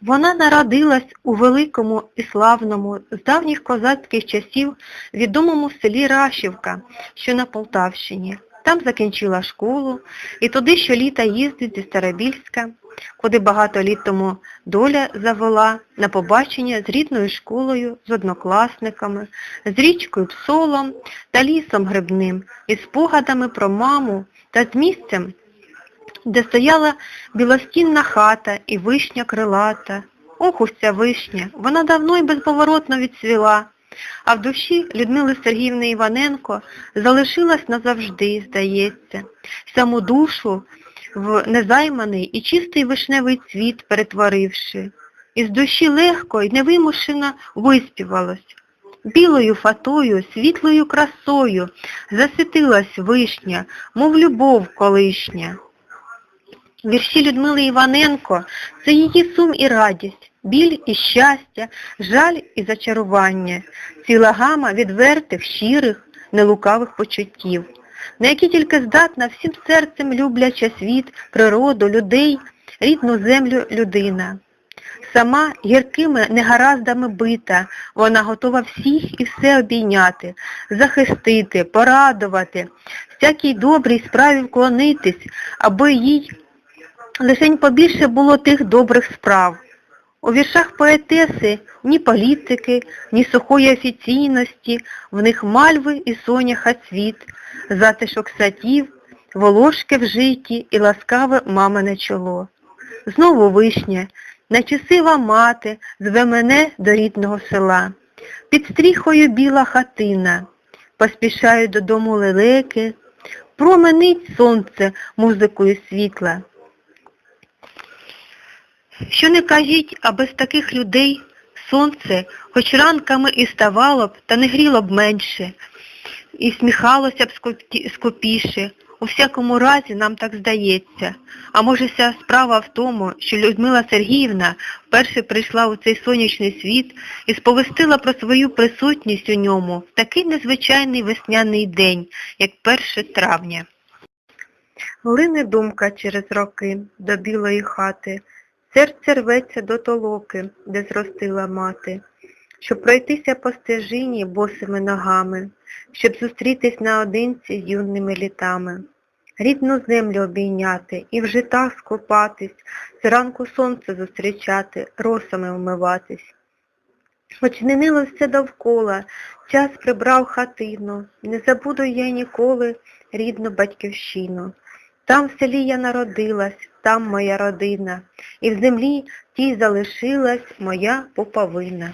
Вона народилась у великому і славному з давніх козацьких часів відомому селі Рашівка, що на Полтавщині. Там закінчила школу і туди щоліта їздить зі Старобільська, куди багато літ тому доля завела на побачення з рідною школою, з однокласниками, з річкою Псолом та лісом грибним, із спогадами про маму та з місцем, де стояла білостінна хата і вишня крилата. Ох, ось ця вишня, вона давно і безповоротно відцвіла, а в душі Людмили Сергіївни Іваненко залишилась назавжди, здається, саму душу в незайманий і чистий вишневий цвіт перетворивши. Із душі легко і невимушено виспівалось. Білою фатою, світлою красою засвітилась вишня, мов любов колишня. Вірші Людмили Іваненко – це її сум і радість, біль і щастя, жаль і зачарування, ціла гама відвертих, щирих, нелукавих почуттів, на які тільки здатна всім серцем любляча світ, природу, людей, рідну землю людина. Сама гіркими негараздами бита, вона готова всіх і все обійняти, захистити, порадувати, всякій добрій справі вклонитись, аби їй лишень побільше було тих добрих справ. У віршах поетеси ні політики, ні сухої офіційності, в них мальви і соняха цвіт, затишок садів, волошки в житті і ласкаве мамине чоло. Знову вишня, наче сива мати, зве мене до рідного села. Під стріхою біла хатина, поспішають додому лелеки, променить сонце музикою світла. Що не кажіть, а без таких людей сонце хоч ранками і ставало б, та не гріло б менше, і сміхалося б скупі- скупіше. У всякому разі нам так здається. А може вся справа в тому, що Людмила Сергіївна вперше прийшла у цей сонячний світ і сповістила про свою присутність у ньому в такий незвичайний весняний день, як 1 травня. Лине думка через роки до білої хати, серце рветься до толоки, де зростила мати, щоб пройтися по стежині босими ногами, щоб зустрітись наодинці з юними літами, рідну землю обійняти і в житах скупатись, зранку сонце зустрічати, росами вмиватись. Хоч не нило все довкола, час прибрав хатину, не забуду я ніколи рідну батьківщину. Там в селі я народилась, там моя родина, і в землі тій залишилась моя поповина.